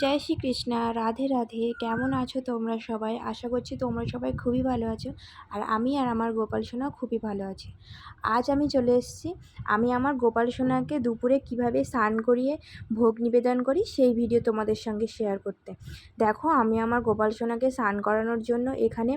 জয় শ্রীকৃষ্ণা, রাধে রাধে। কেমন আছো তোমরা সবাই? আশা করছি তোমরা সবাই খুবই ভালো আছো আর আমি আর আমার গোপাল সোনা খুবই ভালো আছি। আজ আমি চলে এসেছি। আমি আমার গোপাল সোনাকে দুপুরে কীভাবে স্নান করিয়ে ভোগ নিবেদন করি সেই ভিডিও তোমাদের সঙ্গে শেয়ার করতে। দেখো, আমি আমার গোপাল সোনাকে স্নান করানোর জন্য এখানে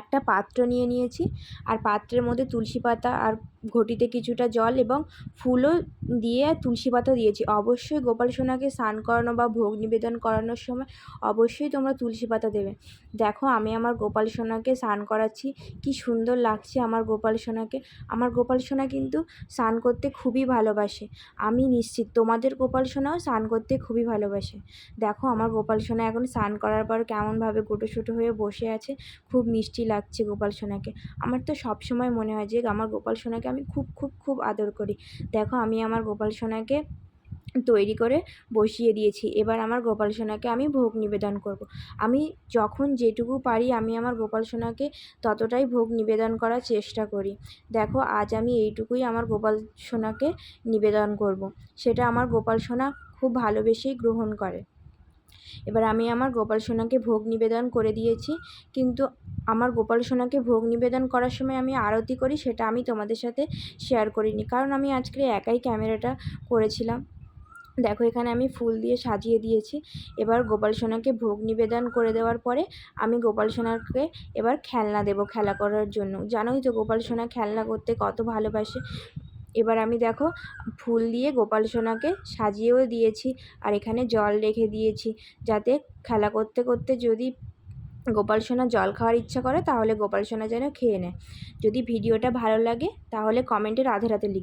একটা পাত্র নিয়ে নিয়েছি। আর পাত্রের মধ্যে তুলসী পাতা আর ঘটিতে কিছুটা জল এবং ফুলও দিয়ে তুলসী পাতা দিয়েছি। অবশ্যই গোপাল সোনাকে স্নান করানো বা ভোগ নিবেদন করানোর সময় অবশ্যই তোমরা তুলসী পাতা দেবে। দেখো, আমি আমার গোপাল সোনাকে স্নান করাচ্ছি। কি সুন্দর লাগছে আমার গোপাল সোনাকে। আমার গোপাল সোনা কিন্তু স্নান করতে খুবই ভালোবাসে। আমি নিশ্চিত তোমাদের গোপাল সোনাও স্নান করতে খুবই ভালোবাসে। দেখো, আমার গোপাল সোনা এখন স্নান করার পর কেমনভাবে গোটো হয়ে বসে আছে। খুব মিষ্টি লাগছে গোপাল সোনাকে। আমার তো সব সময় মনে হয় যে আমার গোপাল সোনাকে আমি খুব খুব খুব আদর করি দেখো, আমি আমার গোপাল সোনাকে তৈরি করে বসিয়ে দিয়েছি এবার আমার গোপাল সোনাকে আমি ভোগ নিবেদন করব। আমি যখন যেটুকু পারি, আমি আমার গোপাল সোনাকে ততটাই ভোগ নিবেদন করার চেষ্টা করি দেখো, আজ আমি এইটুকুই আমার গোপাল সোনাকে নিবেদন করব। সেটা আমার গোপাল সোনা খুব ভালোবেসেই গ্রহণ করে এবার আমি আমার গোপাল সোনাকে ভোগ নিবেদন করে দিয়েছি, কিন্তু আমার গোপাল সোনাকে ভোগ নিবেদন করার সময় আমি আরতি করি, সেটা আমি তোমাদের সাথে শেয়ার করিনি, কারণ আমি আজকে একাই ক্যামেরাটা করেছিলাম। দেখো, এখানে আমি ফুল দিয়ে সাজিয়ে দিয়েছি। এবার গোপাল সোনাকে ভোগ নিবেদন করে দেওয়ার পরে আমি গোপাল সোনাকে এবার খেলনা দেব খেলা করার জন্য। জানোই তো গোপাল সোনা খেলনা করতে কত ভালোবাসে। এবার আমি দেখো ফুল দিয়ে গোপাল সোনাকে সাজিয়েও দিয়েছি আর এখানে জল রেখে দিয়েছি। যাতে খেলা করতে করতে যদি গোপাল সোনা জল খাওয়ার ইচ্ছা করে তাহলে গোপাল সোনা যেন খেয়ে নেয়। যদি ভিডিওটা ভালো লাগে তাহলে কমেন্টে রাধে রাধে লিখ।